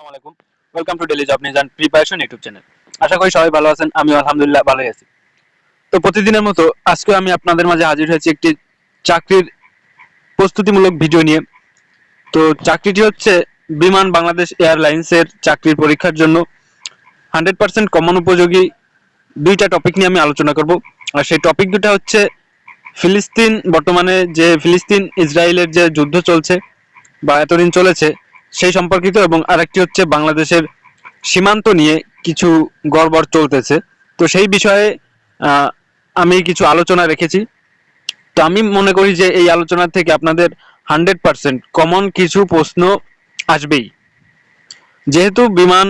আসসালামু welcome to daily job news and preparation YouTube channel আশা করি সবাই ভালো আছেন আমি আলহামদুলিল্লাহ ভালোই আছি। তো প্রতিদিনের মতো আজকে আমি আপনাদের মাঝে হাজির হয়েছি একটি চাকরির প্রস্তুতিমূলক ভিডিও নিয়ে। তো চাকরিটি হচ্ছে বিমান বাংলাদেশ এয়ারলাইন্সের চাকরির পরীক্ষার জন্য। হান্ড্রেড পার্সেন্ট কমন উপযোগী দুইটা টপিক নিয়ে আমি আলোচনা করব। আর সেই টপিক দুটা হচ্ছে ফিলিস্তিন, বর্তমানে যে ফিলিস্তিন ইসরায়েলের যে যুদ্ধ চলছে বা এতদিন চলেছে সেই সম্পর্কিত এবং আরেকটি হচ্ছে বাংলাদেশের সীমান্ত নিয়ে কিছু গড়বড় চলতেছে। তো সেই বিষয়ে আমি কিছু আলোচনা রেখেছি। তো আমি মনে করি যে এই আলোচনা থেকে আপনাদের হান্ড্রেড পার্সেন্ট কমন কিছু প্রশ্ন আসবেই। যেহেতু বিমান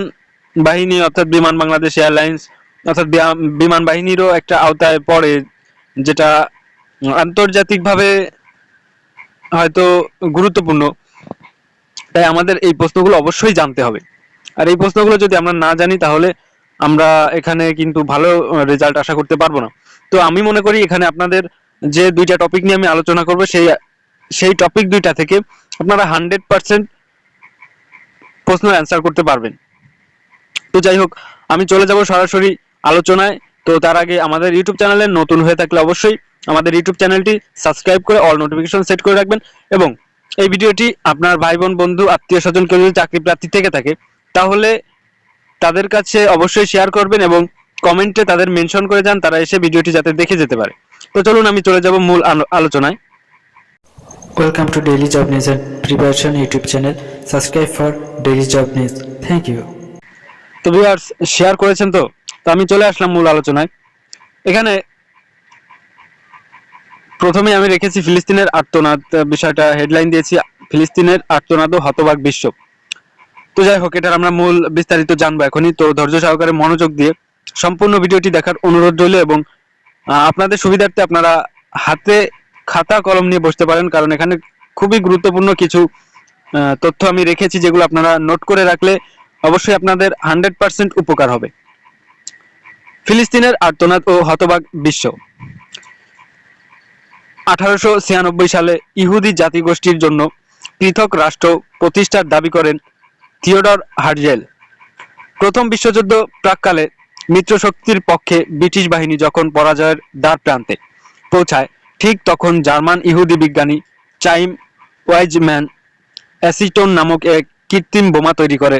বাহিনী অর্থাৎ বিমান বাংলাদেশ এয়ারলাইন্স অর্থাৎ বিমান বাহিনীরও একটা আওতায় পড়ে, যেটা আন্তর্জাতিকভাবে হয়তো গুরুত্বপূর্ণ। তাই আমাদের এই প্রশ্নগুলো অবশ্যই জানতে হবে। আর এই প্রশ্নগুলো যদি আমরা না জানি, তাহলে আমরা এখানে কিন্তু ভালো রেজাল্ট আশা করতে পারব না। তো আমি মনে করি এখানে আপনাদের যে দুইটা টপিক নিয়ে আমি আলোচনা করব, সেই সেই টপিক দুইটা থেকে আপনারা হান্ড্রেড পার্সেন্ট প্রশ্ন অ্যান্সার করতে পারবেন। তো যাই হোক, আমি চলে যাব সরাসরি আলোচনায়। তো তার আগে আমাদের ইউটিউব চ্যানেলে নতুন হয়ে থাকলে অবশ্যই আমাদের ইউটিউব চ্যানেলটি সাবস্ক্রাইব করে অল নোটিফিকেশন সেট করে রাখবেন এবং এই ভিডিওটি আপনার ভাই বোন বন্ধু আত্মীয় স্বজন কেউ যদি চাকরি প্রার্থী থেকে থাকে তাহলে তাদের কাছে অবশ্যই শেয়ার করবেন এবং কমেন্টে তাদের মেনশন করে যান তারা এসে ভিডিওটি যাতে দেখে যেতে পারে তো চলুন আমি চলে যাব মূল আলো- আলোচনায় to Daily Job News and Preparation YouTube channel. Subscribe for Daily Job News. Thank you. তো ভিউয়ার্স শেয়ার করেছেন তো তো আমি চলে আসলাম মূল আলোচনায় এখানে প্রথমে আমি রেখেছি ফিলিস্তিনের আর্তনাদ বিষয়টা হেডলাইন দিয়েছি, ফিলিস্তিনের আর্তনাদ ও হতবাক বিশ্ব। তো যাই হোক, এটার আমরা মূল বিস্তারিত জানব এখনই। তো ধৈর্য সহকারে মনোযোগ দিয়ে সম্পূর্ণ ভিডিওটি দেখার অনুরোধ রইল এবং আপনাদের সুবিধার্থে আপনারা হাতে খাতা কলম নিয়ে বসতে পারেন, কারণ এখানে খুবই গুরুত্বপূর্ণ কিছু তথ্য আমি রেখেছি যেগুলো আপনারা নোট করে রাখলে অবশ্যই আপনাদের হান্ড্রেড পার্সেন্ট উপকার হবে। ফিলিস্তিনের আর্তনাদ ও হতবাক বিশ্ব। আঠারোশো ছিয়ানব্বই সালে ইহুদি জাতিগোষ্ঠীর জন্য পৃথক রাষ্ট্র প্রতিষ্ঠার দাবি করেন থিওডর হার্জেল। প্রথম বিশ্বযুদ্ধ প্রাককালে মিত্রশক্তির পক্ষে ব্রিটিশ বাহিনী যখন পরাজয়ের দ্বার প্রান্তে পৌঁছায়, ঠিক তখন জার্মান ইহুদি বিজ্ঞানী চাইম ওয়াইজম্যান অ্যাসিটন নামক এক কৃত্রিম বোমা তৈরি করে।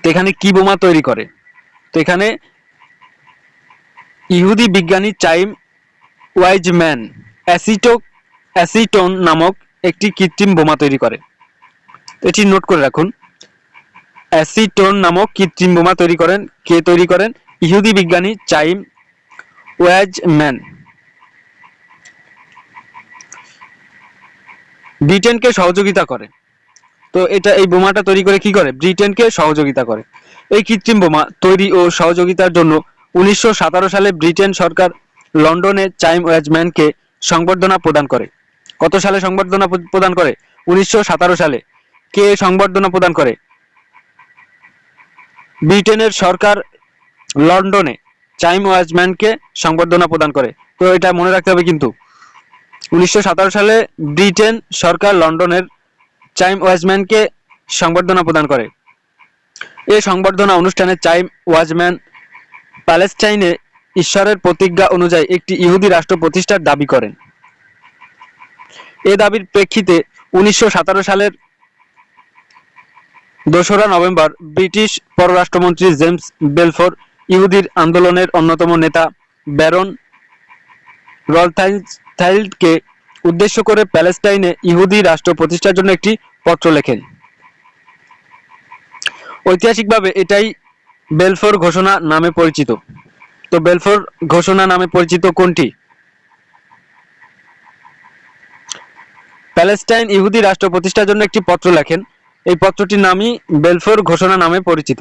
তো এখানে কি বোমা তৈরি করে? তো এখানে ইহুদি বিজ্ঞানী চাইম ওয়াইজম্যান অ্যাসিটো অ্যাসিটোন নামক একটি কৃত্রিম বোমা তৈরি করে। এটি নোট করে রাখুন। অ্যাসিটোন নামক কৃত্রিম বোমা তৈরি করেন। কে তৈরি করেন? ইহুদি বিজ্ঞানী চাইম ওয়াজম্যান ব্রিটেনকে সহযোগিতা করে। তো এটা এই বোমাটা তৈরি করে কি করে? ব্রিটেনকে সহযোগিতা করে। এই কৃত্রিম বোমা তৈরি ও সহযোগিতার জন্য উনিশশো সতেরো সালে ব্রিটেন সরকার লন্ডনে চাইম ওয়াজম্যানকে সংবর্ধনা প্রদান করে। কত সালে সংবর্ধনা প্রদান করে? উনিশশো সতেরো সালে। কে সংবর্ধনা প্রদান করে? ব্রিটেনের সরকার লন্ডনে চাইম ওয়াজম্যানকে সংবর্ধনা প্রদান করে। তো এটা মনে রাখতে হবে কিন্তু, উনিশশো সতেরো সালে ব্রিটেন সরকার লন্ডনের চাইম ওয়াজম্যানকে সংবর্ধনা প্রদান করে। এই সংবর্ধনা অনুষ্ঠানে চাইম ওয়াজম্যান প্যালেস্টাইনে ঈশ্বরের প্রতিজ্ঞা অনুযায়ী একটি ইহুদি রাষ্ট্র প্রতিষ্ঠার দাবি করেন। এ দাবির প্রেক্ষিতে উনিশশো সালের দোসরা নভেম্বর ব্রিটিশ পররাষ্ট্রমন্ত্রী জেমস বেলফোর ইহুদির আন্দোলনের অন্যতম নেতা ব্যারন রলথাইল্ডকে উদ্দেশ্য করে প্যালেস্টাইনে ইহুদি রাষ্ট্র প্রতিষ্ঠার জন্য একটি পত্র লেখেন। ঐতিহাসিকভাবে এটাই বেলফোর ঘোষণা নামে পরিচিত। তো বেলফোর ঘোষণা নামে পরিচিত কোনটি? প্যালেস্টাইন ইহুদি রাষ্ট্র প্রতিষ্ঠার জন্য একটি পত্র লেখেন। এই পত্রটির নামই বেলফোর ঘোষণা নামে পরিচিত।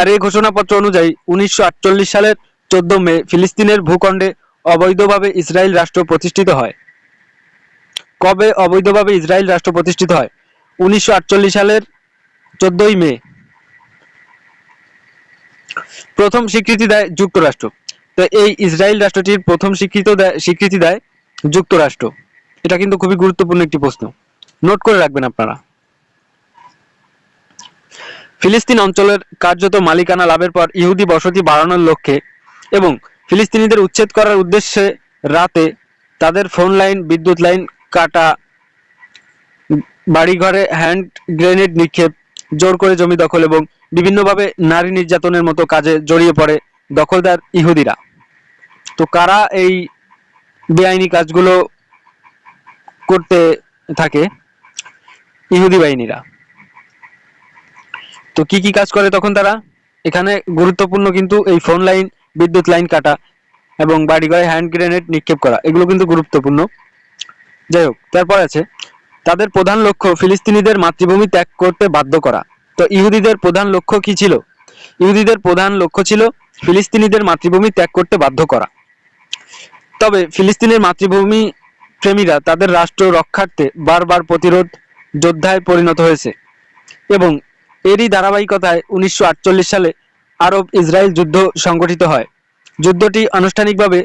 আর এই ঘোষণাপত্র অনুযায়ী উনিশশো আটচল্লিশ সালের চোদ্দ মে ফিলিস্তিনের ভূখণ্ডে অবৈধভাবে ইসরায়েল রাষ্ট্র প্রতিষ্ঠিত হয়। কবে অবৈধভাবে ইসরায়েল রাষ্ট্র প্রতিষ্ঠিত হয়? উনিশশো আটচল্লিশ সালের চোদ্দই মে। প্রথম স্বীকৃতি দেয় যুক্তরাষ্ট্র। তো এই ইসরায়েল রাষ্ট্রটির প্রথম স্বীকৃত স্বীকৃতি দেয় যুক্তরাষ্ট্র। এটা কিন্তু খুবই গুরুত্বপূর্ণ একটি প্রশ্ন। নোট করে রাখবেন আপনারা। ফিলিস্তিন অঞ্চলের কার্যত মালিকানা লাভের পর ইহুদি বসতি বাড়ানোর লক্ষ্যে এবং ফিলিস্তিনিদের উচ্ছেদ করার উদ্দেশ্যে রাতে তাদের ফোন লাইন, বিদ্যুৎ লাইন, কাটা, বাড়িঘরে হ্যান্ড গ্রেনেড নিক্ষেপ, জোর করে জমি দখল এবং বিভিন্নভাবে নারী নির্যাতনের মতো কাজে জড়িয়ে পড়ে দখলদার ইহুদিরা। তো কারা এই বেআইনি কাজগুলো করতে থাকে? ইহুদি বাহিনীরা। তো কি কি কাজ করে তখন তারা? এখানে গুরুত্বপূর্ণ কিন্তু এই ফোন লাইন বিদ্যুৎ লাইন কাটা এবং বাড়িঘরে হ্যান্ড গ্রেনেড নিক্ষেপ করা, এগুলো কিন্তু গুরুত্বপূর্ণ। যাই হোক, তারপর আছে, তাদের প্রধান লক্ষ্য ফিলিস্তিনিদের মাতৃভূমি ত্যাগ করতে বাধ্য করা। তো ইহুদিদের প্রধান লক্ষ্য কি ছিল? ইহুদিদের প্রধান লক্ষ্য ছিল ফিলিস্তিনিদের মাতৃভূমি ত্যাগ করতে বাধ্য করা। তবে ফিলিস্তিনের মাতৃভূমি প্রেমীরা তাদের রাষ্ট্র রক্ষার্থে বারবার প্রতিরোধ যোদ্ধায় পরিণত হয়েছে এবং এরই ধারাবাহিকতায় উনিশশো আটচল্লিশ সালে আরব ইসরায়েল যুদ্ধ সংগঠিত হয়। যুদ্ধটি আনুষ্ঠানিকভাবে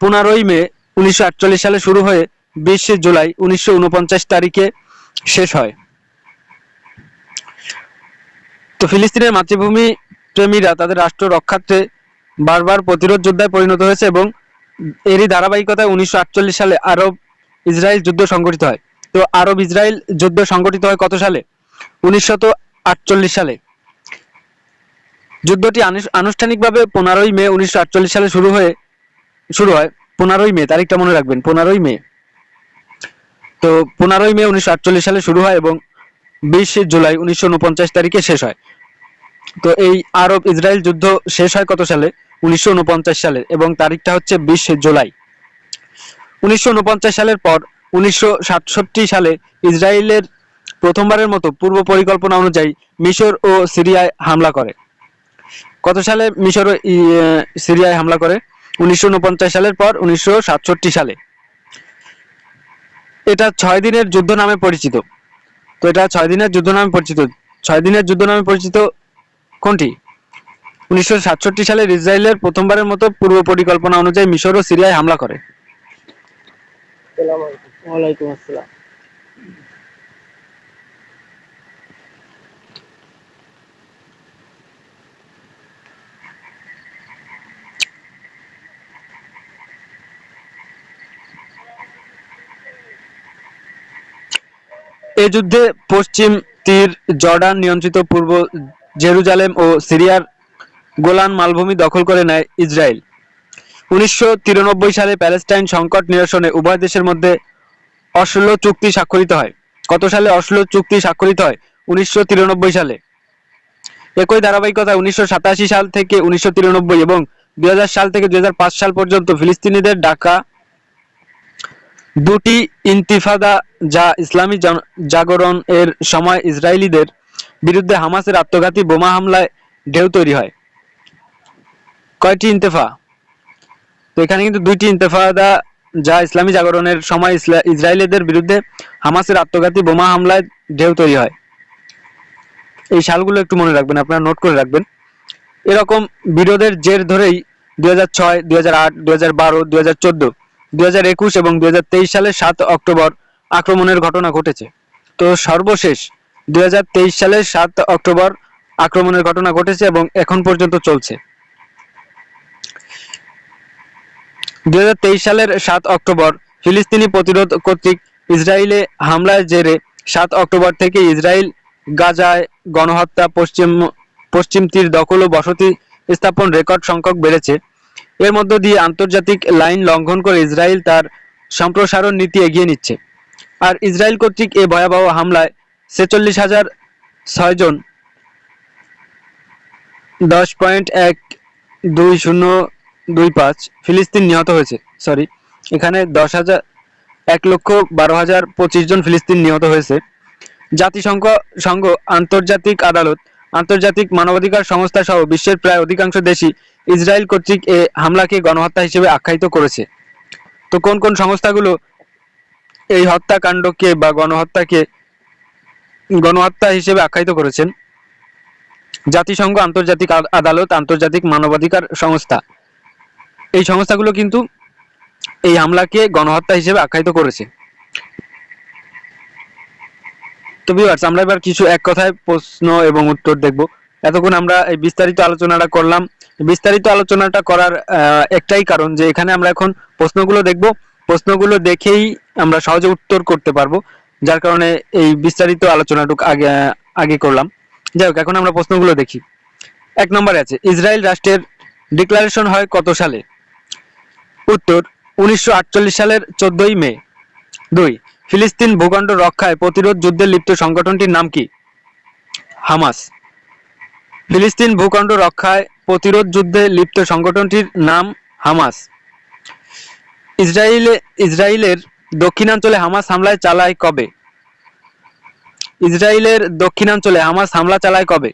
পনেরোই মে উনিশশো আটচল্লিশ সালে শুরু হয়ে বিশে জুলাই উনিশশো ঊনপঞ্চাশ তারিখে শেষ হয়। তো ফিলিস্তিনের মাতৃভূমি প্রেমীরা তাদের রাষ্ট্র রক্ষার্থে বারবার প্রতিরোধ যোদ্ধায় পরিণত হয়েছে এবং এরই ধারাবাহিকতায় উনিশশো আটচল্লিশ সালে আরব ইসরায়েল যুদ্ধ সংগঠিত হয়। তো আরব ইসরায়েল যুদ্ধ সংগঠিত হয় কত সালে? আটচল্লিশ সালে। যুদ্ধটি আনুষ- আনুষ্ঠানিকভাবে পনেরোই মে উনিশশো আটচল্লিশ সালে শুরু হয়ে শুরু হয়। পনেরোই মে, তারিখটা মনে রাখবেন, পনেরোই মে। তো পনেরোই মে উনিশশো আটচল্লিশ সালে শুরু হয় এবং বিশে জুলাই উনিশশো উনপঞ্চাশ তারিখে শেষ হয়। তো এই আরব ইসরায়েল যুদ্ধ শেষ হয় কত সালে? উনিশশো উনপঞ্চাশ সালে এবং তারিখটা হচ্ছে বিশ জুলাই। উনিশশো উনপঞ্চাশ সালের পর উনিশশো সাতষট্টি সালে ইসরায়েলের প্রথমবারের মতো পূর্ব পরিকল্পনা অনুযায়ী মিশর ও সিরিয়ায় হামলা করে। কত সালে মিশর ও সিরিয়ায় হামলা করে? উনিশশো উনপঞ্চাশ সালের পর উনিশশো সাতষট্টি সালে। এটা ছয় দিনের যুদ্ধ নামে পরিচিত। তো এটা ছয় দিনের যুদ্ধ নামে পরিচিত। ছয় দিনের যুদ্ধ নামে পরিচিত কোনটি? উনিশশো সাতষট্টি সালে ইসরায়েলের প্রথমবারের মতো পূর্ব পরিকল্পনা অনুযায়ী মিশর ও সিরিয়ায় হামলা করে। এই যুদ্ধে পশ্চিম তীর জর্ডান নিয়ন্ত্রিত পূর্ব জেরুজালেম ও সিরিয়ার গোলান মালভূমি দখল করে নেয় ইসরায়েল। উনিশশো তিরানব্বই সালে প্যালেস্টাইন সংকট নিরসনে উভয় দেশের মধ্যে অসলো চুক্তি স্বাক্ষরিত হয়। কত সালে অসলো চুক্তি স্বাক্ষরিত হয়? উনিশশো তিরানব্বই সালে। একই ধারাবাহিকতায় উনিশশো সাল থেকে উনিশশো তিরানব্বই এবং দুই হাজার সাল থেকে দুই হাজার পাঁচ সাল পর্যন্ত ফিলিস্তিনিদের ডাকা দুটি ইন্তিফাদা যা ইসলামী জাগরণ এর সময় ইসরায়েলিদের বিরুদ্ধে হামাসের আত্মঘাতী বোমা হামলায় ঢেউ তৈরি হয়। কয়টি ইন্তেফা? তো এখানে কিন্তু দুইটি ইন্তেফাদা যা ইসলামী জাগরণের সময় ইসরায়েলিদের বিরুদ্ধে হামাসের আত্মঘাতী বোমা হামলায় ঢেউ তৈরি হয়। এই সালগুলো একটু মনে রাখবেন, আপনারা নোট করে রাখবেন। এরকম বিরোধের জের ধরেই দুই হাজার ছয়, দুই হাজার আট, দুই হাজার বারো, দুই হাজার চোদ্দ, দুই হাজার একুশ এবং দুই হাজার তেইশ সালের সাত অক্টোবর আক্রমণের ঘটনা ঘটেছে। তো সর্বশেষ দুই হাজার তেইশ সালের সাত অক্টোবর আক্রমণের ঘটনা ঘটেছে এবং এখন পর্যন্ত চলছে। দুই হাজার তেইশ সালের সাত অক্টোবর ফিলিস্তিনি প্রতিরোধ কর্তৃক ইসরায়েলে হামলার জেরে সাত অক্টোবর থেকে ইসরায়েল গাজায় গণহত্যা, পশ্চিম পশ্চিম তীর দখল ও বসতি স্থাপন রেকর্ড সংখ্যক বেড়েছে। এর মধ্য দিয়ে আন্তর্জাতিক লাইন লঙ্ঘন করে ইসরায়েল তার সম্প্রসারণ নীতি এগিয়ে নিচ্ছে। আর ইসরায়েল কর্তৃক এ ভয়াবহ হামলায় ছেচল্লিশ হাজার ছয়জন দশ পয়েন্ট এক দুই শূন্য দুই পাঁচ ফিলিস্তিন নিহত হয়েছে সরি এখানে দশ হাজার, এক লক্ষ বারো হাজার পঁচিশ জন ফিলিস্তিন নিহত হয়েছে। জাতিসংঘ, সংঘ, আন্তর্জাতিক আদালত, আন্তর্জাতিক মানবাধিকার সংস্থা সহ বিশ্বের প্রায় অধিকাংশ দেশই ইসরায়েল কর্তৃক এ হামলাকে গণহত্যা হিসেবে আখ্যায়িত করেছে। তো কোন কোন সংস্থাগুলো এই হত্যাকাণ্ডকে বা গণহত্যাকে গণহত্যা হিসেবে আখ্যায়িত করেছেন জাতিসংঘ আন্তর্জাতিক আদালত আন্তর্জাতিক মানবাধিকার সংস্থা। এই সংস্থাগুলো কিন্তু এই হামলাকে গণহত্যা হিসেবে আখ্যায়িত করেছে। তো ভিউয়ার্স আমরা এবার কিছু এক কথায় প্রশ্ন এবং উত্তর দেখব। এতক্ষণ আমরা এই বিস্তারিত আলোচনাটা করলাম। বিস্তারিত আলোচনাটা করার একটাই কারণ যে এখানে আমরা এখন প্রশ্নগুলো দেখব। প্রশ্নগুলো দেখেই আমরা সহজে উত্তর করতে পারব। যার কারণে এই বিস্তারিত আলোচনাটুকু আগে আগে করলাম। যাই হোক, এখন আমরা প্রশ্নগুলো দেখি। এক নম্বরে আছে, ইসরায়েল রাষ্ট্রের ডিক্লারেশন হয় কত সালে? উত্তর, উনিশশো আটচল্লিশ সালের চোদ্দই মে। দুই, ফিলিস্তিন ভূখণ্ড রক্ষায় প্রতিরোধ যুদ্ধে লিপ্ত সংগঠনটির নাম কি? হামাস। ফিলিস্তিন ভূখণ্ড রক্ষায় প্রতিরোধ যুদ্ধে লিপ্ত সংগঠনটির নাম হামাস। ইসরায়েলে, ইসরায়েলের দক্ষিণাঞ্চলে হামাস হামলায় চালায় কবে? ইসরায়েলের দক্ষিণাঞ্চলে হামাস হামলা চালায় কবে?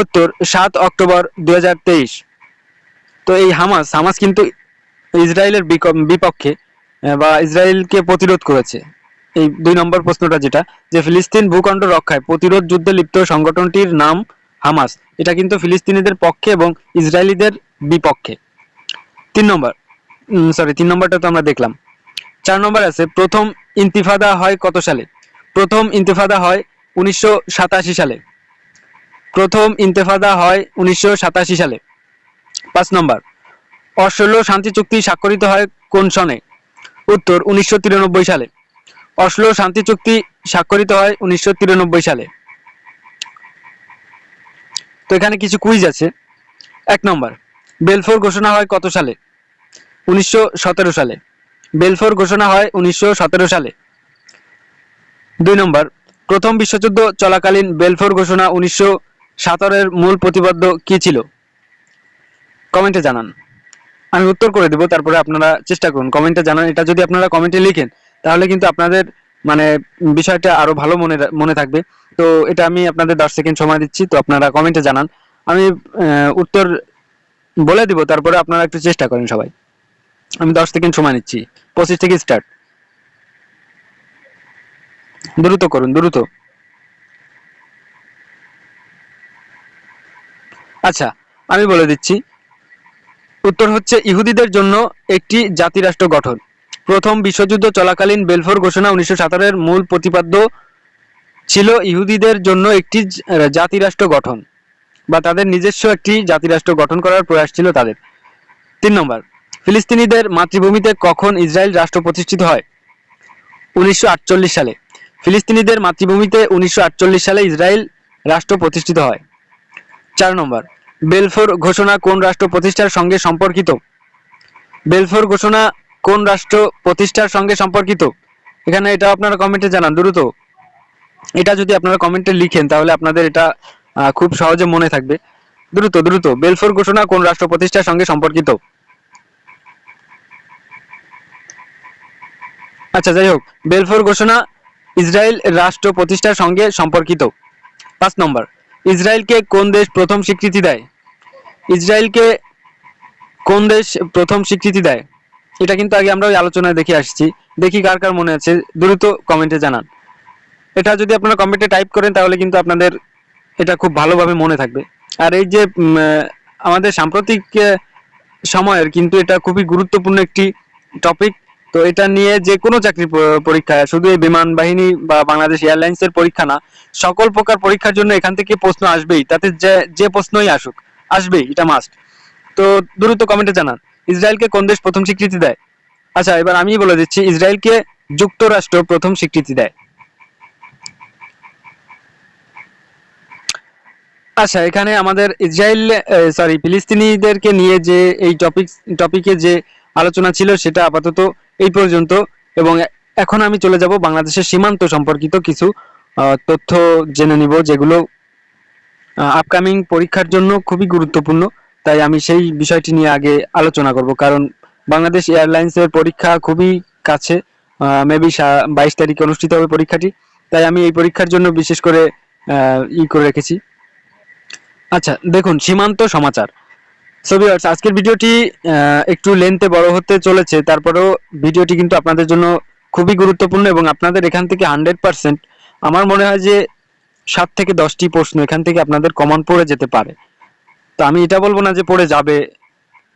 উত্তর, সাত অক্টোবর দুই হাজার তেইশ। তো এই হামাস হামাস কিন্তু ইসরায়েলের বিপক্ষে বা ইসরায়েলকে প্রতিরোধ করেছে। এই দুই নম্বর প্রশ্নটা যেটা, যে ফিলিস্তিন ভূখণ্ড রক্ষায় প্রতিরোধ যুদ্ধে লিপ্ত সংগঠনটির নাম হামাস। এটা কিন্তু ফিলিস্তিনিদের পক্ষে এবং ইসরায়েলিদের বিপক্ষে। তিন নম্বর সরি তিন নম্বরটা তো আমরা দেখলাম। চার নম্বর আছে, প্রথম ইন্তিফাদা হয় কত সালে? প্রথম ইন্তেফাদা হয় উনিশশো সাতাশি সালে। প্রথম ইন্তেফাদা হয় উনিশশো সাতাশি সালে। পাঁচ নম্বর, অসলো শান্তি চুক্তি স্বাক্ষরিত হয় কোন সনে? উত্তর, উনিশশো তিরানব্বই সালে। অসলো শান্তি চুক্তি স্বাক্ষরিত হয় উনিশশো তিরানব্বই সালে। তো এখানে কিছু কুইজ আছে। এক নম্বর, বেলফোর ঘোষণা হয় কত সালে? উনিশশো সতেরো সালে। বেলফোর ঘোষণা হয় উনিশশো সতেরো সালে। দুই নম্বর, প্রথম বিশ্বযুদ্ধ চলাকালীন বেলফোর ঘোষণা উনিশশো সাতারের মূল প্রতিপাদ্য কি ছিল? কমেন্টে জানান। আমি উত্তর করে দেবো, তারপরে আপনারা চেষ্টা করুন। কমেন্টে জানান, এটা যদি আপনারা কমেন্টে লিখেন, তাহলে কিন্তু আপনাদের মানে বিষয়টা আরও ভালো মনে মনে থাকবে। তো এটা আমি আপনাদের দশ সেকেন্ড সময় দিচ্ছি, তো আপনারা কমেন্টে জানান। আমি উত্তর বলে দিব, তারপরে আপনারা একটু চেষ্টা করেন সবাই। আমি দশ সেকেন্ড সময় নিচ্ছি। পঁচিশ থেকে স্টার্ট দ্রুত করুন, দ্রুত। আচ্ছা আমি বলে দিচ্ছি। উত্তর হচ্ছে, ইহুদিদের জন্য একটি জাতিরাষ্ট্র গঠন। প্রথম বিশ্বযুদ্ধ চলাকালীন বেলফোর ঘোষণা উনিশশো সাতারের মূল প্রতিপাদ্য ছিল ইহুদিদের জন্য একটি জাতিরাষ্ট্র গঠন বা তাদের নিজস্ব একটি জাতিরাষ্ট্র গঠন করার প্রয়াস ছিল তাদের। তিন নম্বর, ফিলিস্তিনিদের মাতৃভূমিতে কখন ইসরায়েল রাষ্ট্র প্রতিষ্ঠিত হয়? উনিশশো আটচল্লিশ সালে। ফিলিস্তিনিদের মাতৃভূমিতে উনিশশো আটচল্লিশ সালে ইসরায়েল রাষ্ট্র প্রতিষ্ঠিত হয়। চার নম্বর, বেলফোর ঘোষণা কোন রাষ্ট্র প্রতিষ্ঠার সঙ্গে সম্পর্কিত? বেলফোর ঘোষণা কোন রাষ্ট্র প্রতিষ্ঠার সঙ্গে সম্পর্কিত? এখানে এটা আপনারা কমেন্টে জানান, দ্রুত। এটা যদি আপনারা কমেন্টে লিখেন, তাহলে আপনাদের এটা খুব সহজে মনে থাকবে। দ্রুত দ্রুত, বেলফোর ঘোষণা কোন রাষ্ট্র প্রতিষ্ঠার সঙ্গে সম্পর্কিত? আচ্ছা যাই হোক, বেলফোর ঘোষণা ইসরায়েল রাষ্ট্র প্রতিষ্ঠার সঙ্গে সম্পর্কিত। পাঁচ নম্বর, ইসরায়েলকে কোন দেশ প্রথম স্বীকৃতি দেয়? ইসরায়েলকে কোন দেশ প্রথম স্বীকৃতি দেয়? এটা কিন্তু আগে আমরা ওই আলোচনায় দেখে আসছি। দেখি কার কার মনে আছে। দ্রুত কমেন্টে জানান। এটা যদি আপনারা কমেন্টে টাইপ করেন, তাহলে কিন্তু আপনাদের এটা খুব ভালোভাবে মনে থাকবে। আর এই যে আমাদের সাম্প্রতিক সময়ের কিন্তু এটা খুবই গুরুত্বপূর্ণ একটি টপিক। তো এটা নিয়ে যে কোনো চাকরি পরীক্ষা, শুধু এই বিমান বাহিনী বা বাংলাদেশ এয়ারলাইন্সের পরীক্ষা না, সকল প্রকার পরীক্ষার জন্য এখান থেকে প্রশ্ন আসবেই। তাতে যে যে প্রশ্নই আসুক, আসবেই, এটা মাস্ট তো দ্রুত কমেন্টে জানান, ইসরায়েলকে কোন দেশ প্রথম স্বীকৃতি দেয়? আচ্ছা এবার আমি বলে দিচ্ছি, ইসরায়েলকে যুক্তরাষ্ট্র প্রথম স্বীকৃতি দেয়। আচ্ছা এখানে আমাদের ইসরায়েল সরি ফিলিস্তিনিদেরকে নিয়ে যে, এই টপিক টপিকে যে আলোচনা ছিল সেটা আপাতত এই পর্যন্ত। এবং এখন আমি চলে যাব বাংলাদেশের সীমান্ত সম্পর্কিত কিছু তথ্য জেনে নিব যেগুলো আপকামিং পরীক্ষার জন্য খুবই গুরুত্বপূর্ণ। তাই আমি সেই বিষয়টি নিয়ে আগে আলোচনা করব। কারণ বাংলাদেশ এয়ারলাইন্সের পরীক্ষা খুবই কাছে মেবি বাইশ তারিখে অনুষ্ঠিত হবে পরীক্ষাটি। তাই আমি এই পরীক্ষার জন্য বিশেষ করে ই করে রেখেছি। আচ্ছা দেখুন, সীমান্ত সমাচার। সো ভিউয়ার্স আজকের ভিডিওটি একটু লেন্থে বড় হতে চলেছে, তারপরেও ভিডিওটি কিন্তু আপনাদের জন্য খুবই গুরুত্বপূর্ণ এবং আপনাদের এখান থেকে হান্ড্রেড পার্সেন্ট আমার মনে হয় যে সাত থেকে দশটি প্রশ্ন এখান থেকে আপনাদের কমন পড়ে যেতে পারে। তো আমি এটা বলব না যে পড়ে যাবে।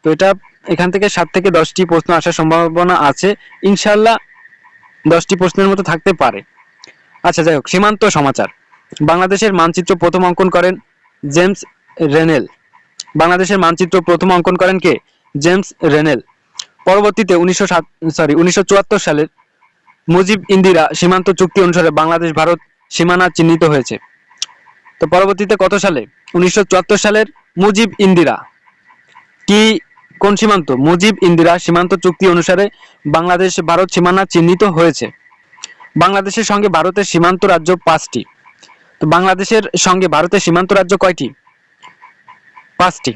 তো এটা এখান থেকে সাত থেকে দশটি প্রশ্ন আসার সম্ভাবনা আছে। ইনশাল্লাহ দশটি প্রশ্নের মতো থাকতে পারে। আচ্ছা যাই হোক, সীমান্ত সমাচার। বাংলাদেশের মানচিত্র প্রথম অঙ্কন করেন জেমস রেনেল। বাংলাদেশের মানচিত্র প্রথম অঙ্কন করেন কে? জেমস রেনেল। পরবর্তীতে উনিশশো সাত সরি উনিশশো চুয়াত্তর সালের মুজিব ইন্দিরা সীমান্ত চুক্তি অনুসারে বাংলাদেশ, ভারত সীমানা চিহ্নিত হয়েছে। তো পরবর্তীতে কত সালে? উনিশশো চুয়াত্তর সালের মুজিব ইন্দিরা। কি, কোন সীমান্ত? মুজিব ইন্দিরা সীমান্ত চুক্তি অনুসারে বাংলাদেশ, ভারত সীমানা চিহ্নিত হয়েছে। বাংলাদেশের সঙ্গে ভারতের সীমান্ত রাজ্য পাঁচটি। তো বাংলাদেশের সঙ্গে ভারতের সীমান্ত রাজ্য কয়টি? পাঁচটি।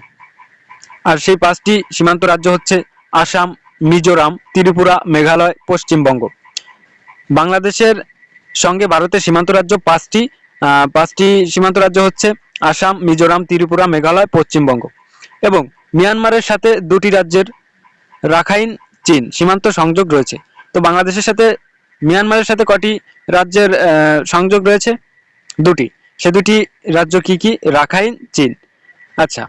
আর সেই পাঁচটি সীমান্ত রাজ্য হচ্ছে আসাম, মিজোরাম, ত্রিপুরা, মেঘালয়, পশ্চিমবঙ্গ। বাংলাদেশের সঙ্গে ভারতের সীমান্ত রাজ্য পাঁচটি পাঁচটি সীমান্ত রাজ্য হচ্ছে আসাম, মিজোরাম, ত্রিপুরা, মেঘালয়, পশ্চিমবঙ্গ। এবং মিয়ানমারের সাথে দুটি রাজ্যের রাখাইন, চীন সীমান্ত সংযোগ রয়েছে। তো বাংলাদেশের সাথে, মিয়ানমারের সাথে কটি রাজ্যের সংযোগ রয়েছে? দুটি। সে দুটি রাজ্য কি কি? রাখাইন, চীন। আচ্ছা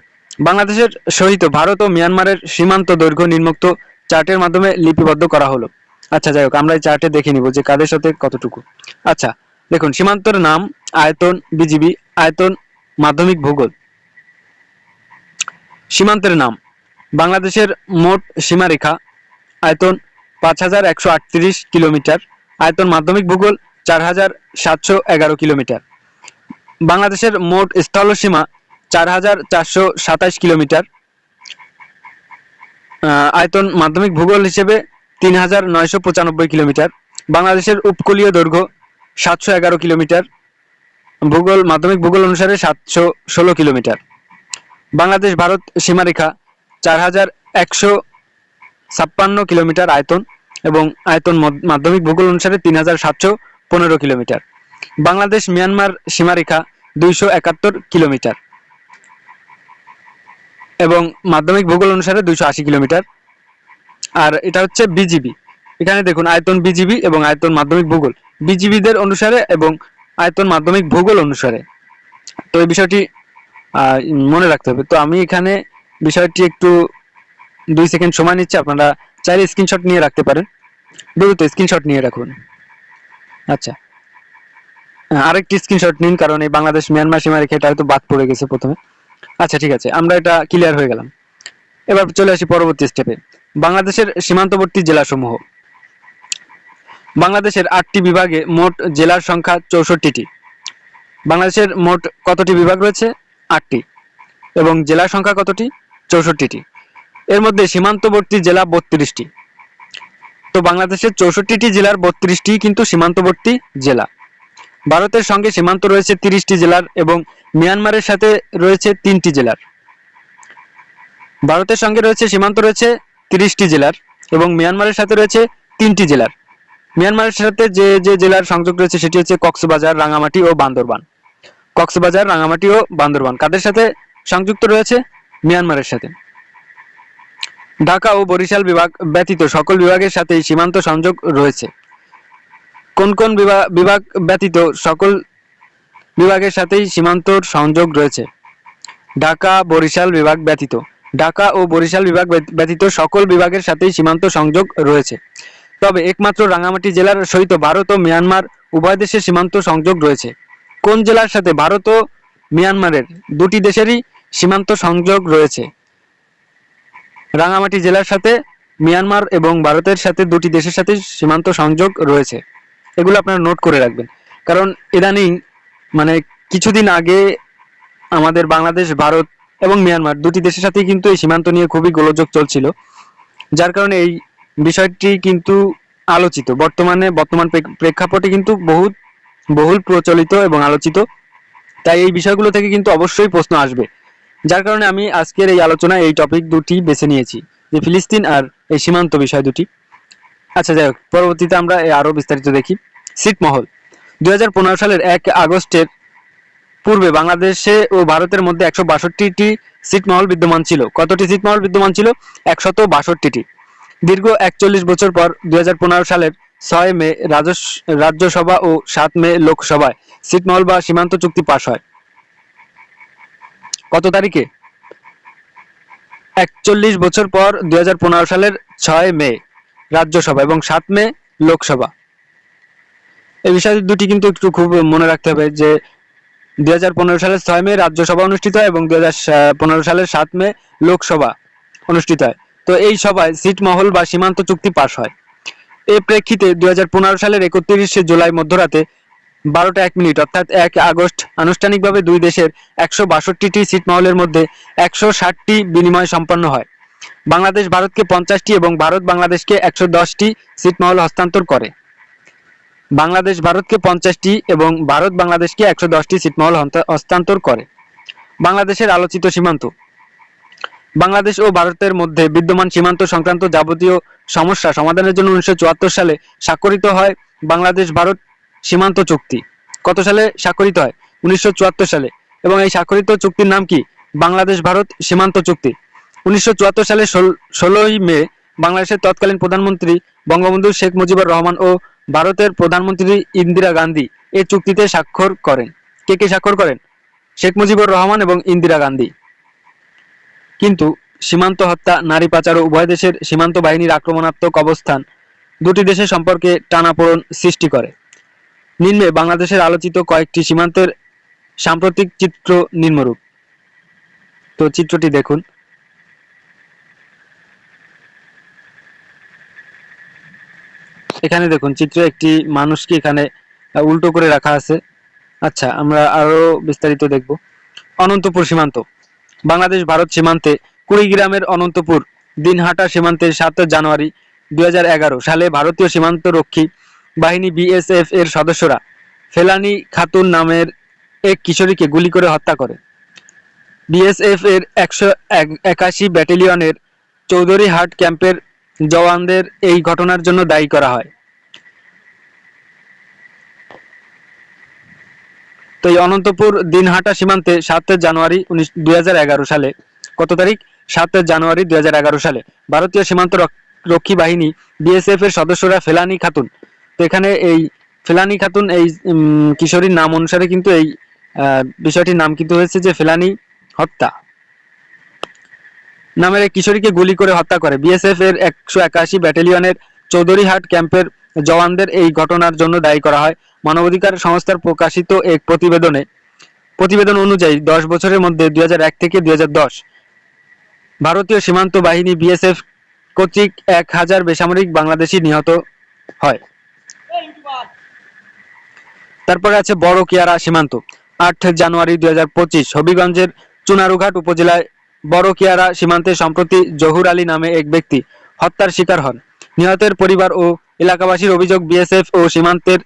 বাংলাদেশের সহিত ভারত ও মিয়ানমারের সীমান্ত দৈর্ঘ্য নিম্নোক্ত চার্টের মাধ্যমে লিপিবদ্ধ করা হলো। আচ্ছা যাই হোক, আমরা এই চার্টে দেখে নিব যে কাদের সাথে কতটুকু। আচ্ছা দেখুন, সীমান্তর নাম আয়তন বিজিবি, আয়তন মাধ্যমিক ভূগোল। সীমান্তের নাম, বাংলাদেশের মোট সীমারেখা, আয়তন পাঁচ হাজার একশো আটত্রিশ কিলোমিটার, আয়তন মাধ্যমিক ভূগোল চার হাজার সাতশো এগারো কিলোমিটার। বাংলাদেশের মোট স্থলসীমা চার হাজার চারশো সাতাশ কিলোমিটার। আয়তন মাধ্যমিক ভূগোল হিসেবে তিন হাজার নয়শো পঁচানব্বই কিলোমিটার। বাংলাদেশের উপকূলীয় দৈর্ঘ্য সাতশো এগারো কিলোমিটার। ভূগোল, মাধ্যমিক ভূগোল অনুসারে সাতশো ষোলো কিলোমিটার। বাংলাদেশ, ভারত সীমারেখা চার হাজার একশো ছাপ্পান্ন কিলোমিটার আয়তন এবং আয়তন মাধ্যমিক ভূগোল অনুসারে তিন হাজার সাতশো পনেরো কিলোমিটার। বাংলাদেশ, মিয়ানমার সীমারেখা দুইশো একাত্তর কিলোমিটার। এবং মাধ্যমিক ভূগোল অনুসারে দুইশো আশি কিলোমিটার। আর এটা হচ্ছে বিজিবি। এখানে দেখুন, আয়তন বিজিবি এবং আয়তন মাধ্যমিক ভূগোল। বিজিবিদের অনুসারে এবং আয়তন মাধ্যমিক ভূগোল অনুসারে। তো এই বিষয়টি মনে রাখতে হবে। তো আমি এখানে বিষয়টি একটু দুই সেকেন্ড সময় নিচ্ছে, আপনারা চাইলে স্ক্রিনশট নিয়ে রাখতে পারেন। দ্রুত স্ক্রিনশট নিয়ে রাখুন। আচ্ছা। আরেকটি স্ক্রিনশট নিন, কারণ এই বাংলাদেশ মিয়ানমার সীমা রেখে এটা হয়তো বাদ পড়ে গেছে প্রথমে। আচ্ছা ঠিক আছে, আমরা এটা ক্লিয়ার হয়ে গেলাম। এবার চলে আসি পরবর্তী স্টেপে বাংলাদেশের সীমান্তবর্তী জেলাসমূহ। বাংলাদেশের আটটি বিভাগে মোট জেলার সংখ্যা চৌষট্টিটি। বাংলাদেশের মোট কতটি বিভাগ রয়েছে? আটটি। এবং জেলার সংখ্যা কতটি? চৌষট্টিটি। এর মধ্যে সীমান্তবর্তী জেলা বত্রিশটি। তো বাংলাদেশের চৌষট্টিটি জেলার বত্রিশটি কিন্তু সীমান্তবর্তী জেলা। ভারতের সঙ্গে সীমান্ত রয়েছে তিরিশটি জেলার এবং মিয়ানমারের সাথে রয়েছে তিনটি জেলার। ভারতের সঙ্গে রয়েছে সীমান্ত রয়েছে তিরিশটি জেলার এবং মিয়ানমারের সাথে রয়েছে তিনটি জেলার। মিয়ানমারের সাথে যে যে জেলার সংযোগ রয়েছে সেটি হচ্ছে কক্সবাজার, রাঙামাটি ও বান্দরবান। কক্সবাজার, রাঙামাটি ও বান্দরবান কাদের সাথে সংযুক্ত রয়েছে? মিয়ানমারের সাথে। ঢাকা ও বরিশাল বিভাগ ব্যতীত সকল বিভাগের সাথে সীমান্ত সংযোগ রয়েছে। কোন কোন বিভাগ ব্যতীত সকল বিভাগের সাথেই সীমান্তর সংযোগ রয়েছে। ঢাকা বরিশাল বিভাগ ব্যতীত। ঢাকা ও বরিশাল বিভাগ ব্যত- ব্যতীত সকল বিভাগের সাথেই সীমান্ত সংযোগ রয়েছে। তবে একমাত্র রাঙামাটি জেলার সহিত ভারত ও মিয়ানমার উভয় দেশের সীমান্ত সংযোগ রয়েছে। কোন জেলার সাথে ভারত ও মিয়ানমারের দুটি দেশেরই সীমান্ত সংযোগ রয়েছে? রাঙামাটি জেলার সাথে, মিয়ানমার এবং ভারতের সাথে দুটি দেশের সাথে সীমান্ত সংযোগ রয়েছে। এগুলো আপনারা নোট করে রাখবেন। কারণ ইদানিং মানে কিছুদিন আগে আমাদের বাংলাদেশ, ভারত এবং মিয়ানমার দুটি দেশের সাথে কিন্তু এই সীমান্ত নিয়ে খুবই গোলযোগ চলছিল। যার কারণে এই বিষয়টি কিন্তু আলোচিত। বর্তমানে, বর্তমান প্রেক্ষাপটে কিন্তু বহুত, বহুল প্রচলিত এবং আলোচিত। তাই এই বিষয়গুলো থেকে কিন্তু অবশ্যই প্রশ্ন আসবে। যার কারণে আমি আজকের এই আলোচনায় এই টপিক দুটি বেছে নিয়েছি। যে ফিলিস্তিন আর এই সীমান্ত বিষয় দুটি। আচ্ছা যাই হোক, পরবর্তীতে আমরা এ আরও বিস্তারিত দেখি। ছিটমহল দুই হাজার পনেরো সালের এক আগস্টের পূর্বে বাংলাদেশে ও ভারতের মধ্যে একশো বাষট্টিটি ছিটমহল বিদ্যমান ছিল। কতটি ছিটমহল বিদ্যমান ছিল? একশত বাষট্টিটি। দীর্ঘ একচল্লিশ বছর পর দুই হাজার পনেরো সালের ছয় মে রাজ্যসভা ও সাত মে লোকসভায় ছিটমহল বা সীমান্ত চুক্তি পাশ হয়। কত তারিখে? একচল্লিশ বছর পর দুই হাজার পনেরো সালের ছয় মে রাজ্যসভা এবং সাত মে লোকসভা। এই বিষয় দুটি কিন্তু একটু খুব মনে রাখতে হবে যে দুই হাজার পনেরো সালের ছয় মে রাজ্যসভা অনুষ্ঠিত হয় এবং দুই হাজার পনেরো সালের সাত মে লোকসভা অনুষ্ঠিত হয়। তো এই সভায় সিটমহল বা সীমান্ত চুক্তি পাশ হয়। এর প্রেক্ষিতে দুই হাজার পনেরো সালের একত্রিশে জুলাই মধ্যরাতে বারোটা এক মিনিট, অর্থাৎ এক আগস্ট, আনুষ্ঠানিকভাবে দুই দেশের একশো বাষট্টিটি সিটমহলের মধ্যে একশো ষাটটি বিনিময় সম্পন্ন হয়। বাংলাদেশ ভারতকে পঞ্চাশটি এবং ভারত বাংলাদেশকে একশো দশটি সিটমহল হস্তান্তর করে। বাংলাদেশ ভারতকে পঞ্চাশটি এবং ভারত বাংলাদেশকে একশো দশটি ছিটমহল হস্তান্তর করে। বাংলাদেশের আলোচিত সীমান্ত। বাংলাদেশ ও ভারতের মধ্যে বিদ্যমান সীমান্ত সংক্রান্ত যাবতীয় সমস্যা সমাধানের জন্য উনিশশো চুয়াত্তর সালে স্বাক্ষরিত হয় বাংলাদেশ ভারত সীমান্ত চুক্তি। কত সালে স্বাক্ষরিত হয়? উনিশশো চুয়াত্তর সালে। এবং এই স্বাক্ষরিত চুক্তির নাম কি? বাংলাদেশ ভারত সীমান্ত চুক্তি। উনিশশো চুয়াত্তর সালে ষোলোই মে বাংলাদেশের তৎকালীন প্রধানমন্ত্রী বঙ্গবন্ধু শেখ মুজিবুর রহমান ও ভারতের প্রধানমন্ত্রী ইন্দিরা গান্ধী এই চুক্তিতে স্বাক্ষর করেন। কে কে স্বাক্ষর করেন? শেখ মুজিবুর রহমান এবং ইন্দিরা গান্ধী। কিন্তু সীমান্ত হত্যা, নারী পাচার ও উভয় দেশের সীমান্ত বাহিনীর আক্রমণাত্মক অবস্থান দুটি দেশের সম্পর্কে টানাপোড়ন সৃষ্টি করে। নিম্নে বাংলাদেশের আলোচিত কয়েকটি সীমান্তের সাম্প্রতিক চিত্র নিম্নরূপ। তো চিত্রটি দেখুন। এখানে দেখুন, চিত্র একটি মানুষকে এখানে উল্টো করে রাখা আছে। আচ্ছা আমরা আরও বিস্তারিত দেখব। অনন্তপুর সীমান্ত। বাংলাদেশ, ভারত সীমান্তে কুড়িগ্রামের অনন্তপুর, দিনহাটা সীমান্তে সাত জানুয়ারি দুই হাজার এগারো সালে ভারতীয় সীমান্ত রক্ষী বাহিনী বিএসএফ এর সদস্যরা ফেলানি খাতুন নামের এক কিশোরীকে গুলি করে হত্যা করে। বিএসএফ এর একশো একাশি ব্যাটালিয়নের চৌধুরী হাট ক্যাম্পের জওয়ানদের এই ঘটনার জন্য দায়ী করা হয়। তো এই অনন্তপুর দিনহাটা সীমান্তে সাত জানুয়ারি উনিশ সালে, কত তারিখ? সাত জানুয়ারি দুই হাজার এগারো সালে, ভারতীয় সীমান্ত রক- রক্ষী বাহিনী বিএসএফ এর সদস্যরা ফেলানি খাতুন। তো এখানে এই ফেলানি খাতুন, এই কিশোরীর নাম অনুসারে কিন্তু এই বিষয়টির নাম কিন্তু হয়েছে যে ফেলানি হত্যা। নামের এক কিশোরীকে গুলি করে হত্যা করে। বিএসএফ এর একশো একাশি ব্যাটালিয়নের চৌধুরীহাট ক্যাম্পের জওয়ানদের এই ঘটনার জন্য দায়ী করা হয়। মানবাধিকার সংস্থার প্রকাশিত এক প্রতিবেদনে। প্রতিবেদন অনুযায়ী দশ বছরের মধ্যে দুই থেকে দুই ভারতীয় সীমান্ত বাহিনী বিএসএফ কর্তৃক এক হাজার বেসামরিক বাংলাদেশি নিহত হয়। তারপরে আছে বড় কিয়ারা সীমান্ত। আট জানুয়ারি দুই হাজার পঁচিশ হবিগঞ্জের চুনারুঘাট উপজেলায় বড় কিয়ারা সীমান্তে সম্প্রতি জহুর আলী নামে এক ব্যক্তি হত্যার শিকার হন। নিহতের পরিবার ও এলাকাবাসীর অভিযোগ, বিএসএফ ও সীমান্তের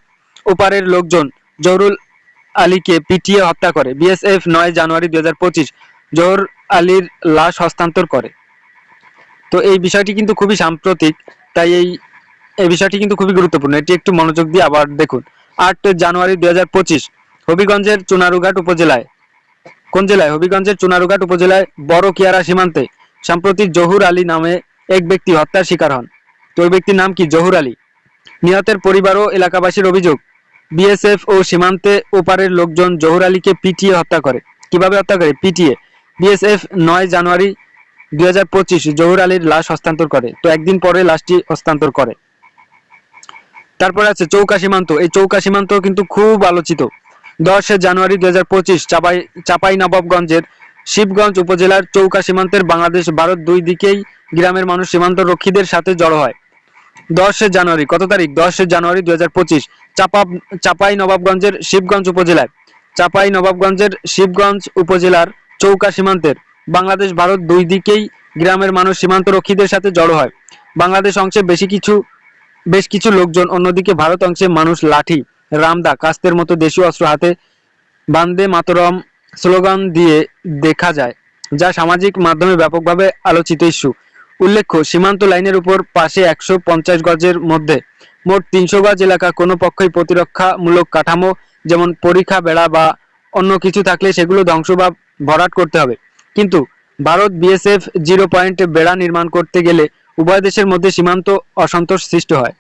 ওপারের লোকজন জহুরুল আলীকে পিটিয়ে হত্যা করে। বিএসএফ নয় জানুয়ারি দুই জহুর আলীর লাশ হস্তান্তর করে। তো এই বিষয়টি কিন্তু খুবই সাম্প্রতিক, তাই এই এই বিষয়টি কিন্তু খুবই গুরুত্বপূর্ণ। এটি একটু মনোযোগ দিয়ে আবার দেখুন। আট জানুয়ারি দুই হাজার পঁচিশ হবিগঞ্জের চুনারুঘাট উপজেলায় কোন জেলায়? হবিগঞ্জের চুনারুঘাট উপজেলায় বড় কিয়ারা সীমান্তে। সম্প্রতি জহুর আলী নামে এক ব্যক্তি হত্যার শিকার হন। তো ওই ব্যক্তির নাম কি? জহুর আলী। নিহতের পরিবার ও এলাকাবাসীর অভিযোগ, বিএসএফ ও সীমান্তে ওপারের লোকজন জহুর আলীকে পিটিয়ে হত্যা করে। কীভাবে হত্যা করে? পিটিয়ে। বিএসএফ নয় জানুয়ারি দুই হাজার পঁচিশ জহুর আলীর লাশ হস্তান্তর করে। তো একদিন পরে লাশটি হস্তান্তর করে। তারপরে আছে চৌকা সীমান্ত। এই চৌকা সীমান্ত কিন্তু খুব আলোচিত। দশ জানুয়ারি দু হাজার পঁচিশ চাপাই চাপাই নবাবগঞ্জের শিবগঞ্জ উপজেলার চৌকা সীমান্তের বাংলাদেশ, ভারত দুই দিকেই গ্রামের মানুষ সীমান্ত রক্ষীদের সাথে জড়ো হয়। দশ জানুয়ারি, কত তারিখ? দশ জানুয়ারি দু হাজার পঁচিশ, চাপা চাপাই নবাবগঞ্জের শিবগঞ্জ উপজেলায়। চাপাই নবাবগঞ্জের শিবগঞ্জ উপজেলার চৌকা সীমান্তের বাংলাদেশ, ভারত দুই দিকেই গ্রামের মানুষ সীমান্ত রক্ষীদের সাথে জড়ো হয়। বাংলাদেশ অংশে বেশি কিছু, বেশ কিছু লোকজন, অন্যদিকে ভারত অংশে মানুষ লাঠি। রামদা, কাস্তের মতো দেশীয় অস্ত্র হাতে বান্দে মাতরম স্লোগান দিয়ে দেখা যায়, যা সামাজিক মাধ্যমে ব্যাপকভাবে আলোচিত ইস্যু। উল্লেখ্য, সীমান্ত লাইনের উপর পাশে একশো পঞ্চাশ গজের মধ্যে মোট তিনশো গজ এলাকা কোনো পক্ষই প্রতিরক্ষামূলক কাঠামো, যেমন পরীক্ষা, বেড়া বা অন্য কিছু থাকলে সেগুলো ধ্বংস বা ভরাট করতে হবে। কিন্তু ভারত বিএসএফ জিরো পয়েন্ট বেড়া নির্মাণ করতে গেলে উভয় দেশের মধ্যে সীমান্ত অসন্তোষ সৃষ্টি হয়।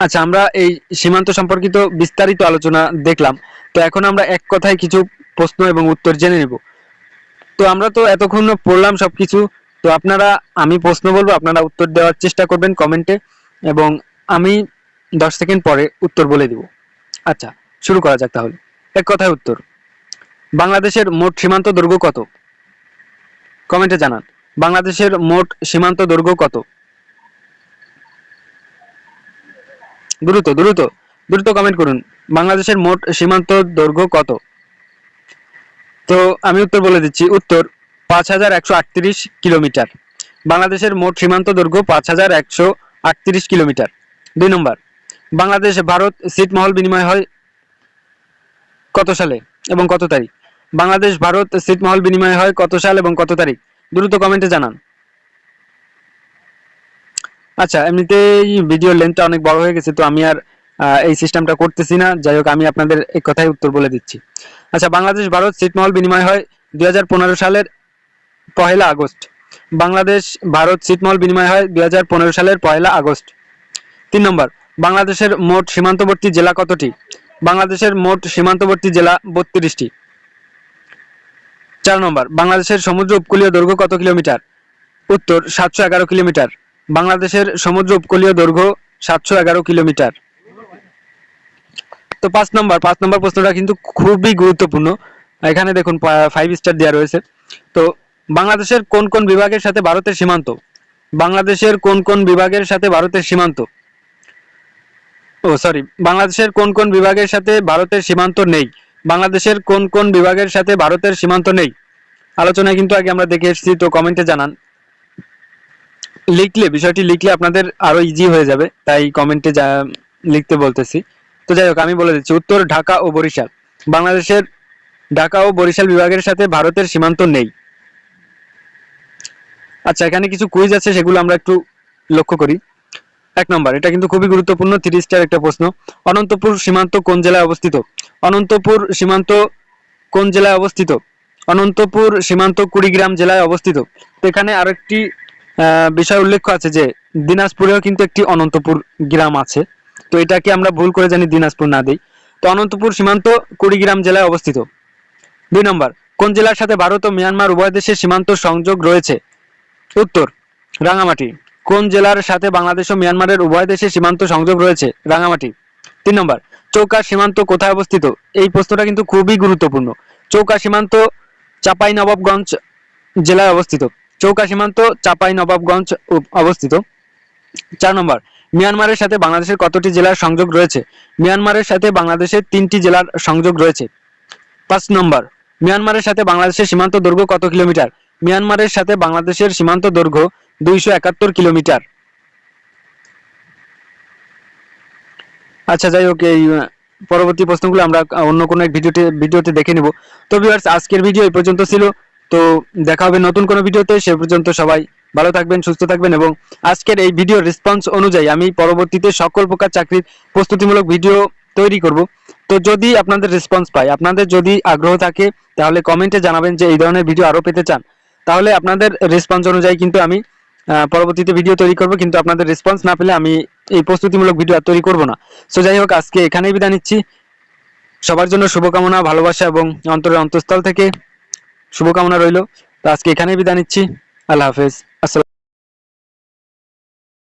আচ্ছা আমরা এই সীমান্ত সম্পর্কিত বিস্তারিত আলোচনা দেখলাম। তো এখন আমরা এক কথায় কিছু প্রশ্ন এবং উত্তর জেনে নেব। তো আমরা তো এতক্ষণ পড়লাম সবকিছু। তো আপনারা, আমি প্রশ্ন বলব, আপনারা উত্তর দেওয়ার চেষ্টা করবেন কমেন্টে এবং আমি দশ সেকেন্ড পরে উত্তর বলে দিব। আচ্ছা শুরু করা যাক তাহলে। এক কথায় উত্তর। বাংলাদেশের মোট সীমান্ত দৈর্ঘ্য কত? কমেন্টে জানান। বাংলাদেশের মোট সীমান্ত দৈর্ঘ্য কত? দ্রুত দ্রুত দ্রুত কমেন্ট করুন। বাংলাদেশের মোট সীমান্ত দৈর্ঘ্য কত? তো আমি উত্তর বলে দিচ্ছি, উত্তর পাঁচ হাজার একশো আটত্রিশ কিলোমিটার। বাংলাদেশের মোট সীমান্ত দৈর্ঘ্য পাঁচ হাজার একশো আটত্রিশ কিলোমিটার। দুই নম্বর, বাংলাদেশ, ভারত ছিটমহল বিনিময় হয় কত সালে এবং কত তারিখ? বাংলাদেশ, ভারত ছিটমহল বিনিময় হয় কত সাল এবং কত তারিখ? দ্রুত কমেন্টে জানান। আচ্ছা এমনিতেই ভিডিও লেন্থটা অনেক বড় হয়ে গেছে, তো আমি আর এই সিস্টেমটা করতেছি না। যাই হোক, আমি আপনাদের এই কথাই উত্তর বলে দিচ্ছি। আচ্ছা বাংলাদেশ ভারত ছিটমহল বিনিময় হয় দুই হাজার পনেরো সালের পহেলা আগস্ট। বাংলাদেশ ভারত ছিটমহল বিনিময় হয় দুই হাজার পনেরো সালের পহেলা আগস্ট। তিন নম্বর, বাংলাদেশের মোট সীমান্তবর্তী জেলা কতটি? বাংলাদেশের মোট সীমান্তবর্তী জেলা বত্রিশটি। চার নম্বর, বাংলাদেশের সমুদ্র উপকূলীয় দৈর্ঘ্য কত কিলোমিটার? উত্তর, সাতশো এগারো কিলোমিটার। বাংলাদেশের সমুদ্র উপকূলীয় দৈর্ঘ্য সাতশো এগারো কিলোমিটার। তো পাঁচ নম্বর পাঁচ নম্বর প্রশ্নটা কিন্তু খুবই গুরুত্বপূর্ণ। এখানে দেখুন ফাইভ স্টার দেওয়া রয়েছে। তো বাংলাদেশের কোন কোন বিভাগের সাথে ভারতের সীমান্ত? বাংলাদেশের কোন কোন বিভাগের সাথে ভারতের সীমান্ত? ও সরি বাংলাদেশের কোন কোন বিভাগের সাথে ভারতের সীমান্ত নেই? বাংলাদেশের কোন কোন বিভাগের সাথে ভারতের সীমান্ত নেই? আলোচনায় কিন্তু আগে আমরা দেখে এসেছি, তো কমেন্টে জানান। লিখলে, বিষয়টি লিখলে আপনাদের আরও ইজি হয়ে যাবে, তাই কমেন্টে যা লিখতে বলতেছি। তো যাই হোক, আমি বলে দিচ্ছি, উত্তর ঢাকা ও বরিশাল। বাংলাদেশের ঢাকা ও বরিশাল বিভাগের সাথে ভারতের সীমান্ত নেই। আচ্ছা এখানে কিছু কুইজ আছে, সেগুলো আমরা একটু লক্ষ্য করি। এক নম্বর, এটা কিন্তু খুবই গুরুত্বপূর্ণ থ্রি স্টার একটা প্রশ্ন। অনন্তপুর সীমান্ত কোন জেলায় অবস্থিত? অনন্তপুর সীমান্ত কোন জেলায় অবস্থিত? অনন্তপুর সীমান্ত কুড়িগ্রাম জেলায় অবস্থিত। তো এখানে আরেকটি বিষয় উল্লেখ আছে যে দিনাজপুরেও কিন্তু একটি অনন্তপুর গ্রাম আছে। তো এটাকে আমরা ভুল করে জানি, দিনাজপুর না দিই। তো অনন্তপুর সীমান্ত কুড়িগ্রাম জেলায় অবস্থিত। দুই নম্বর, কোন জেলার সাথে ভারত ও মিয়ানমার উভয় দেশের সীমান্ত সংযোগ রয়েছে? উত্তর, রাঙামাটি। কোন জেলার সাথে বাংলাদেশ ও মিয়ানমারের উভয় দেশের সীমান্ত সংযোগ রয়েছে? রাঙামাটি। তিন নম্বর, চৌকা সীমান্ত কোথায় অবস্থিত? এই প্রশ্নটা কিন্তু খুবই গুরুত্বপূর্ণ। চৌকা সীমান্ত চাপাই নবাবগঞ্জ জেলায় অবস্থিত। চৌকা সীমান্ত, চাপাই নবাবগঞ্জ অবস্থিত। চার নম্বর, মিয়ানমারের সাথে বাংলাদেশের কতটি জেলার সংযোগ রয়েছে? মিয়ানমারের সাথে বাংলাদেশের তিনটি জেলার সংযোগ রয়েছে। পাঁচ নম্বর, মিয়ানমারের সাথে বাংলাদেশের সীমান্ত দৈর্ঘ্য কত কিলোমিটার? মিয়ানমারের সাথে বাংলাদেশের সীমান্ত দৈর্ঘ্য দুইশো একাত্তর কিলোমিটার। আচ্ছা যাই হোক, এই পরবর্তী প্রশ্নগুলো আমরা অন্য কোনো এক ভিডিওতে ভিডিওতে দেখে নেব। তো ভিউয়ার্স আজকের ভিডিও এই পর্যন্ত ছিল। তো দেখা হবে নতুন কোনো ভিডিওতে। সে পর্যন্ত সবাই ভালো থাকবেন, সুস্থ থাকবেন এবং আজকের এই ভিডিও রেসপন্স অনুযায়ী আমি পরবর্তীতে সকল প্রকার চাকরির প্রস্তুতিমূলক ভিডিও তৈরি করব। তো যদি আপনাদের রেসপন্স পাই আপনাদের যদি আগ্রহ থাকে, তাহলে কমেন্টে জানাবেন যে এই ধরনের ভিডিও আরও পেতে চান। তাহলে আপনাদের রেসপন্স অনুযায়ী কিন্তু আমি পরবর্তীতে ভিডিও তৈরি করব, কিন্তু আপনাদের রেসপন্স না পেলে আমি এই প্রস্তুতিমূলক ভিডিও আর তৈরি করব না। সো যাই হোক, আজকে এখানেই বিদায় নিচ্ছি। সবার জন্য শুভকামনা, ভালোবাসা এবং অন্তরের অন্তঃস্থল থেকে। শুভকামনা রইল। তো আজকে এখানেই বিদায় নিচ্ছি। আল্লাহ হাফেজ। আসসালাম